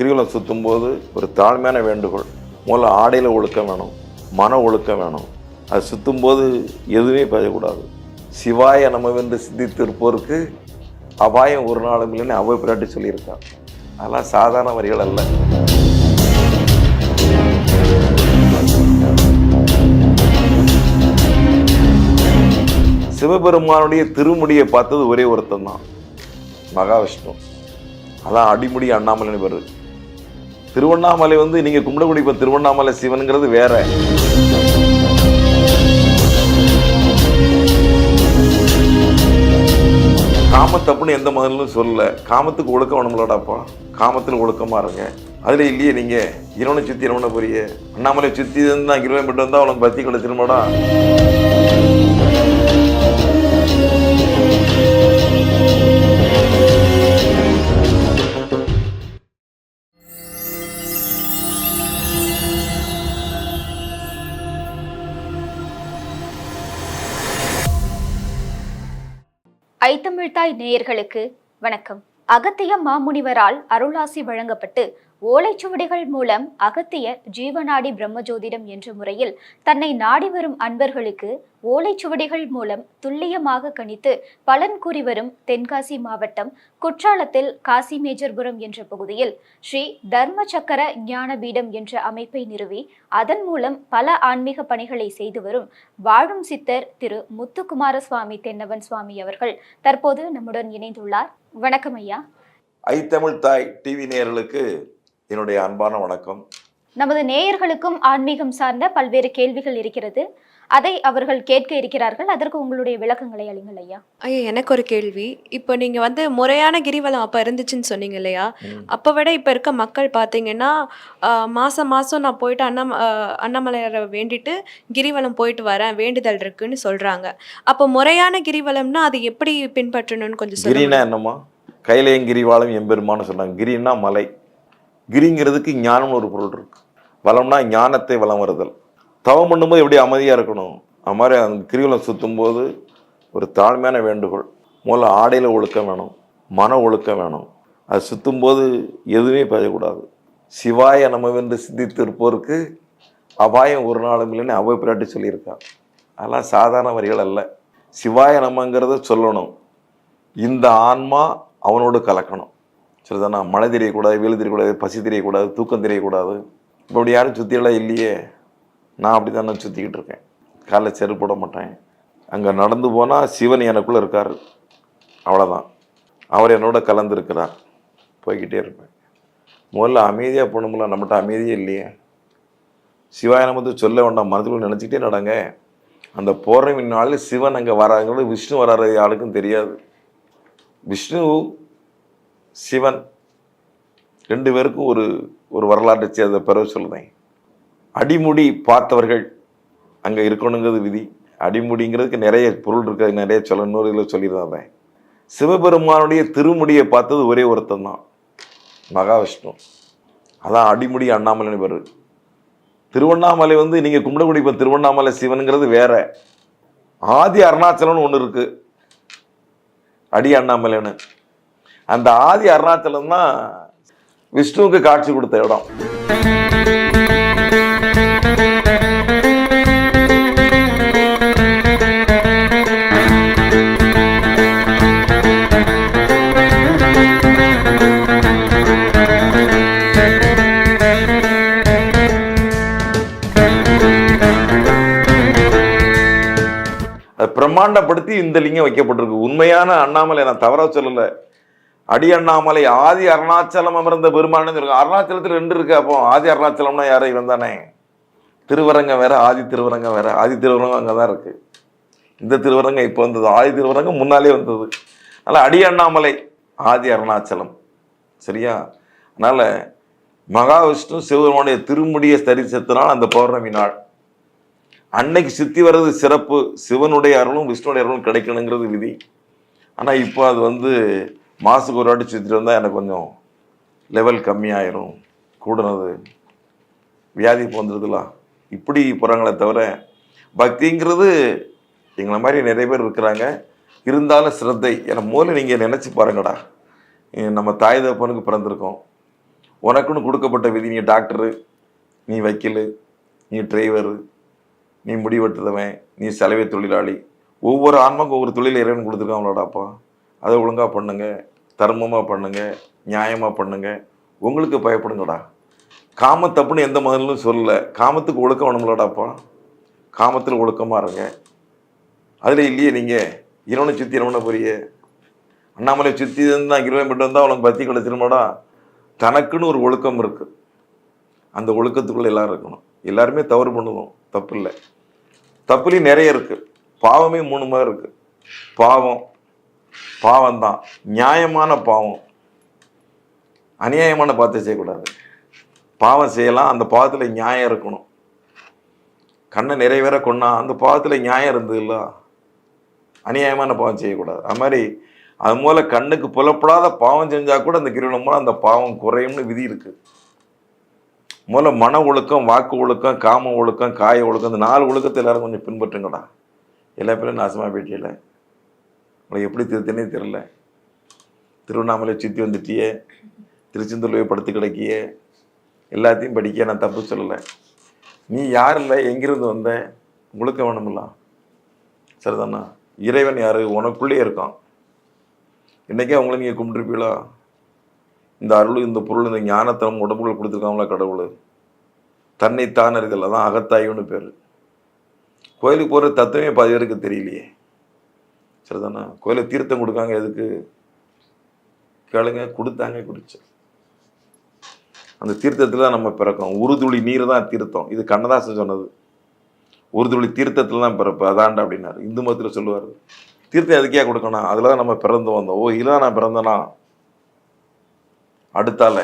கிரிவலம் சுற்றும் போது ஒரு தாழ்மையான வேண்டுகோள். முதல்ல ஆடையில் ஒழுக்கம் வேணும் மன ஒழுக்கம் வேணும். அது சுற்றும் போது எதுவுமே பேசக்கூடாது. சிவாய நமவென்று சிந்தித்து சிந்தித்திருப்போருக்கு அபாயம் ஒரு நாளும் இல்லைன்னு அவை பிராட்டி சொல்லியிருக்கான் அதெல்லாம் சாதாரண வரிகள் அல்ல. சிவபெருமானுடைய திருமுடியை பார்த்தது ஒரே ஒருத்தன் தான். மகாவிஷ்ணு. அதான் அடிமுடி அண்ணாமலைன்னு பேர் திருவண்ணாமலை வந்து நீங்க கும்பிடக்கூடிய இப்ப திருவண்ணாமலை சிவனுங்கிறது வேற. காமத்தப்புன்னு எந்த முதலும் சொல்லல. காமத்துக்கு ஒழுக்கம் வேணும்லடாப்பா காமத்தில் ஒழுக்கமா இருங்க. அதுல இல்லையே நீங்க. இரவனை சுத்தி இரவனை போறிய அண்ணாமலை சுத்தி இருந்தா கிலோமீட்டர் வந்தா உனக்கு பத்தி கிடைச்சிருமாடா ஐத்தமிழ்தாய் நேயர்களுக்கு வணக்கம். அகத்திய மாமுனிவரால் அருளாசி வழங்கப்பட்டு ஓலைச்சுவடிகள் மூலம் அகத்திய ஜீவநாடி பிரம்மஜோதிடம் என்ற முறையில் தன்னை நாடி வரும் அன்பர்களுக்கு ஓலைச்சுவடிகள் மூலம் துல்லியமாக கணித்து பலன் கூறி வரும் தென்காசி மாவட்டம் குற்றாலத்தில் காசி மேஜர்புரம் என்ற பகுதியில் ஸ்ரீ தர்ம சக்கர ஞானபீடம் என்ற அமைப்பை நிறுவி அதன் மூலம் பல ஆன்மீக பணிகளை செய்து வரும் வாழும் சித்தர் திரு முத்துக்குமார சுவாமி தென்னவன் சுவாமி அவர்கள் தற்போது நம்முடன் இணைந்துள்ளார். வணக்கம் ஐயா. ஐத்தமிழ் தாய் டிவி நேர்களுக்கு என்னுடைய அன்பான வணக்கம். நமது நேயர்களுக்கும் ஆன்மீகம் சார்ந்த பல்வேறு கேள்விகள் இருக்கிறது. அதை அவர்கள் கேட்க இருக்கிறார்கள். அதற்கு உங்களுடைய விளக்கங்களை அளிங்கள் ஐயா. ஐயா எனக்கு ஒரு கேள்வி. இப்போ நீங்கள் வந்து முறையான கிரிவலம் அப்போ இருந்துச்சுன்னு சொன்னீங்க இல்லையா? அப்போ விட இப்போ இருக்க மக்கள் பார்த்தீங்கன்னா ஆஹ், மாசம் மாதம் நான் போயிட்டு அண்ணாம அண்ணாமலையாரை வேண்டிட்டு கிரிவலம் போயிட்டு வரேன். வேண்டுதல் இருக்குன்னு சொல்கிறாங்க அப்போ முறையான கிரிவலம்னா அது எப்படி பின்பற்றணும்னு கொஞ்சம் கிரினா என்னம்மா? கைலையங்கிரி வாழும் எம்பெருமான்னு சொன்னாங்க கிரின்னா மலை. கிரிங்கிறதுக்கு ஞானம்னு ஒரு பொருள் இருக்கு. வளம்னா ஞானத்தை வளம் வருதல். தவம் பண்ணும்போது எப்படி அமைதியாக இருக்கணும்? அது மாதிரி அந்த கிரிவலம் சுற்றும் போது ஒரு தாழ்மையான வேண்டுகோள். முதல்ல ஆடையில் ஒழுக்கம் வேணும். மன ஒழுக்கம் வேணும். அது சுற்றும் போது எதுவுமே பேசக்கூடாது சிவாய நமவென்று சிந்தித்து இருப்போருக்கு அபாயம் ஒரு நாளும் இல்லைன்னு அவை பிராட்டி சொல்லியிருக்கான் அதெல்லாம் சாதாரண வரிகள் அல்ல. சிவாய நமங்கிறத சொல்லணும். இந்த ஆன்மா அவனோடு கலக்கணும். சரிதானா மழை தெரியக்கூடாது வெயில் தெரியக்கூடாது பசி தெரியக்கூடாது தூக்கம் தெரியக்கூடாது. இப்போ அப்படி யாரும் சுற்றியெல்லாம் இல்லையே. நான் அப்படி தானே சுற்றிக்கிட்டு இருக்கேன். காலைல செருப்பு போட மாட்டேன். அங்கே நடந்து போனால் சிவன் எனக்குள்ளே இருக்கார். அவ்வளோதான் அவர் என்னோட கலந்துருக்கிறார். போய்கிட்டே இருப்பேன். முதல்ல அமைதியாக போகணும்ல நம்மகிட்ட அமைதியே இல்லையே. சிவாயனம் வந்து சொல்ல வேண்டாம் மனதுக்குள்ள நினச்சிக்கிட்டே நடங்க. அந்த போகிற நாளில் சிவன் அங்கே வராங்கிறது விஷ்ணு வராது யாருக்கும் தெரியாது. விஷ்ணு சிவன் ரெண்டு பேருக்கும் ஒரு ஒரு வரலாற்றை சேர்ந்த பிறகு சொல்லுதேன் அடிமுடி பார்த்தவர்கள் அங்கே இருக்கணுங்கிறது விதி. அடிமுடிங்கிறதுக்கு நிறைய பொருள் இருக்காது நிறைய சொல்ல இன்னொரு இதில் சொல்லியிருந்தேன். சிவபெருமானுடைய திருமுடியை பார்த்தது ஒரே ஒருத்தன் தான் மகாவிஷ்ணு. அதான் அடிமுடி அண்ணாமலைன்னு பேர். திருவண்ணாமலை வந்து நீங்கள் கும்பிடக்கூடிய இப்போ திருவண்ணாமலை சிவனுங்கிறது வேற. ஆதி அருணாச்சலம்னு ஒன்று இருக்கு. அடி அண்ணாமலைன்னு. அந்த ஆதி அருணாச்சலம் தான் விஷ்ணுவுக்கு காட்சி கொடுத்த இடம். பிரம்மாண்டப்படுத்தி இந்த லிங்கம் வைக்கப்பட்டிருக்கு. உண்மையான அண்ணாமலை நான் தவற சொல்லல. அடி அண்ணாமலை ஆதி அருணாச்சலம் அமர்ந்த பெருமான்னு சொல்லுங்க அருணாச்சலத்தில் ரெண்டு இருக்கு அப்போ. ஆதி அருணாச்சலம்னா யாரும் இவன் தானே. திருவரங்கம் வேற ஆதி திருவரங்கம் வேற. ஆதி திருவரங்கம் அங்கே தான் இருக்கு. இந்த திருவரங்கம் இப்போ வந்தது. ஆதி திருவரங்கம் முன்னாலே வந்தது. அதனால் அடி அண்ணாமலை ஆதி அருணாச்சலம். சரியா? அதனால மகாவிஷ்ணு சிவபெருமானுடைய திருமுடியை தரிசத்தினால் அந்த பௌர்ணமி நாள். அன்னைக்கு சித்தி வர்றது சிறப்பு. சிவனுடைய அருளும் விஷ்ணுடைய அருளும் கிடைக்கணுங்கிறது விதி. ஆனால் இப்போ அது வந்து மாதத்துக்கு ஒரு வாட்டி சுற்றிட்டு வந்தால் எனக்கு கொஞ்சம் லெவல் கம்மியாயிரும். கூடுனது. வியாதி போந்துருதுலாம் இப்படி போகிறாங்களே தவிர பக்திங்கிறது எங்களை மாதிரி நிறைய பேர் இருக்கிறாங்க. இருந்தாலும் சிரத்தை ஏன்னா முதல்ல நீங்கள் நினச்சி பாருங்கடா. நம்ம தாய் தகப்பனுக்கு பிறந்திருக்கோம். உனக்குன்னு கொடுக்கப்பட்ட விதி நீ டாக்டரு நீ வக்கீல் நீ டிரைவரு நீ முடிவெட்டுறவன் நீ செலவை தொழிலாளி. ஒவ்வொரு ஆன்மாக்கும் ஒவ்வொரு தொழில் இறைவன் கொடுத்துருக்கான் கொடுத்துருக்காங்களோடாப்பா அதை ஒழுங்காக பண்ணுங்க தர்மமாக பண்ணுங்க நியாயமாக பண்ணுங்க. உங்களுக்கு பயப்படுங்கடா. காம தப்புன்னு எந்த முதலும் சொல்லல. காமத்துக்கு ஒழுக்கம் வேணும்லடாப்பா காமத்தில் ஒழுக்கமாக இருங்க. அதில் இல்லையே நீங்கள் இரவனை சுற்றி இரவனை புரிய அண்ணாமலை சுற்றி இருந்தால் கிலோமீட்டர் இருந்தால் அவனுக்கு பத்தி கிடச்சிருமாடா தனக்குன்னு ஒரு ஒழுக்கம் இருக்குது அந்த ஒழுக்கத்துக்குள்ளே எல்லோரும் இருக்கணும். எல்லாருமே தவறு பண்ணுவோம். தப்பு இல்லை தப்புலேயும் நிறைய இருக்குது பாவமே மூணு மாதிரி இருக்குது பாவம் பாவம் தான் நியாயமான பாவம். அநியாயமான பாவத்தை செய்யக்கூடாது. பாவம் செய்யலாம் அந்த பாவத்தில் நியாயம் இருக்கணும். கண்ணை நிறைவேற கொண்டா அந்த பாவத்தில் நியாயம் இருந்தது இல்லை அநியாயமான பாவம் செய்யக்கூடாது. அது மாதிரி அது மூலம் கண்ணுக்கு புலப்படாத பாவம் செஞ்சால் கூட அந்த கிரீடம் மூலம் அந்த பாவம் குறையும்னு விதி இருக்குது முதல்ல மன ஒழுக்கம் வாக்கு ஒழுக்கம் காம ஒழுக்கம் காய ஒழுக்கம் இந்த நாலு ஒழுக்கத்தை எல்லாரும் கொஞ்சம் பின்பற்றுங்கடா. எல்லா பேரும் நாசமாக போயிட்டியல உனக்கு எப்படி திருத்தனே தெரில திருவண்ணாமலை சுற்றி வந்துட்டியே. திருச்செந்தூர் போய் படுத்து கிடக்கியே. எல்லாத்தையும் படிக்க நான் தப்பு சொல்லலை. நீ யார் இல்லை? எங்கிருந்து வந்த? முழுக்க வேணுமில்ல சரிதானா? இறைவன் யாரு? உனக்குள்ளே இருக்கான். இன்றைக்கே அவங்கள நீங்கள் கும்பிட்டுருப்பீங்களா? இந்த அருள் இந்த பொருள் இந்த ஞானத்தை உடம்புகள் கொடுத்துருக்காங்களா கடவுள்? தன்னை தான் இருக்கல அதான் அகத்தாயின்னு பேர். கோயிலுக்கு போகிற தத்துவமே பாதி பேருக்கு தெரியலையே. சரிதானா? கோயிலை தீர்த்தம் கொடுக்காங்க எதுக்கு? கேளுங்க கொடுத்தாங்க குடிச்சு. அந்த தீர்த்தத்தில் தான் நம்ம பிறக்கோம். உறுதுளி நீர் தான் தீர்த்தம். இது கண்ணதாசன் சொன்னது. உறுதுளி தீர்த்தத்தில் தான் பிறப்பு. அதாண்டா அப்படின்னாரு. இந்து மதத்தில் சொல்லுவார். தீர்த்தம் எதுக்கே கொடுக்கணும்? அதில் தான் நம்ம பிறந்து வந்தோம். ஓ இதில் நான் பிறந்தனா? அடுத்தால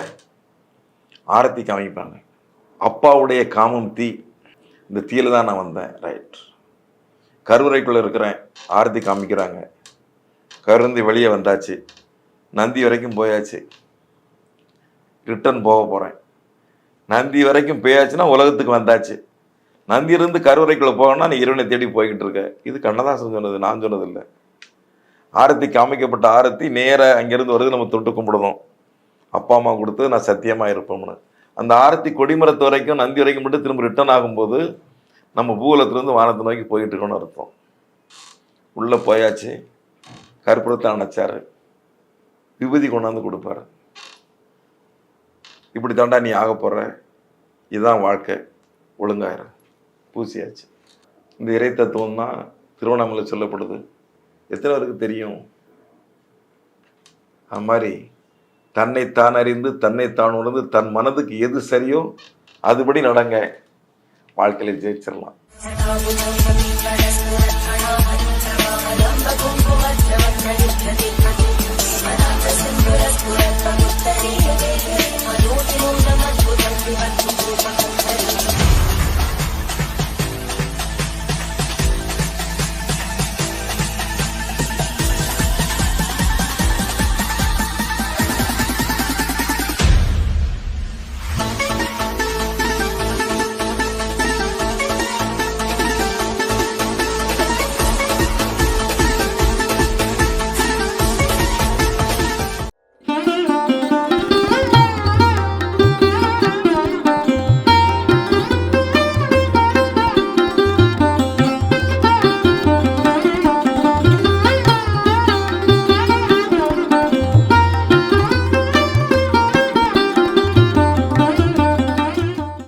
ஆரத்தி காமிப்பாங்க அப்பாவுடைய காமம் தீ. இந்த தீயில தான் நான் வந்தேன். ரைட். கருவறைக்குள்ளே இருக்கிறேன். ஆரத்தி காமிக்கிறாங்க. கருந்தி வெளியே வந்தாச்சு. நந்தி வரைக்கும் போயாச்சு. ரிட்டர்ன் போக போகிறேன் நந்தி வரைக்கும் போயாச்சுன்னா உலகத்துக்கு வந்தாச்சு. நந்தி இருந்து கருவறைக்குள்ளே போகணும்னா நீ இறைவனை தேடி போய்கிட்டு இருக்க. இது கண்ணதாசன் சொன்னது நான் சொன்னதில்லை. ஆரத்தி காமிக்கப்பட்ட ஆரத்தி நேராக அங்கேருந்து வருது நம்ம தொட்டு கும்பிடணும் அப்பா அம்மா கொடுத்து நான் சத்தியமாக இருப்போம்னு. அந்த ஆரத்தி கொடிமரத்து வரைக்கும் நந்தி வரைக்கும் மட்டும் திரும்ப ரிட்டர்ன் ஆகும்போது நம்ம பூகலத்துலேருந்து வானத்தை நோக்கி போயிட்டு இருக்கோம்னு அர்த்தம். உள்ளே போயாச்சு. கற்பூரத்தை அணைச்சாரு. விபூதி கொண்டாந்து கொடுப்பாரு. இப்படி தாண்டா நீ ஆக போகிற இதுதான் வாழ்க்கை. ஒழுங்காயிரு. பூசியாச்சு. இந்த இறை தத்துவம் தான் திருவண்ணாமலை சொல்லப்படுது. எத்தனை பேருக்கு தெரியும்? அது மாதிரி தன்னைத்தான் அறிந்து தன்னை தான் உணர்ந்து தன் மனதுக்கு எது சரியோ அதுபடி நடங்க. வாழ்க்கையில ஜெயிச்சிடலாம்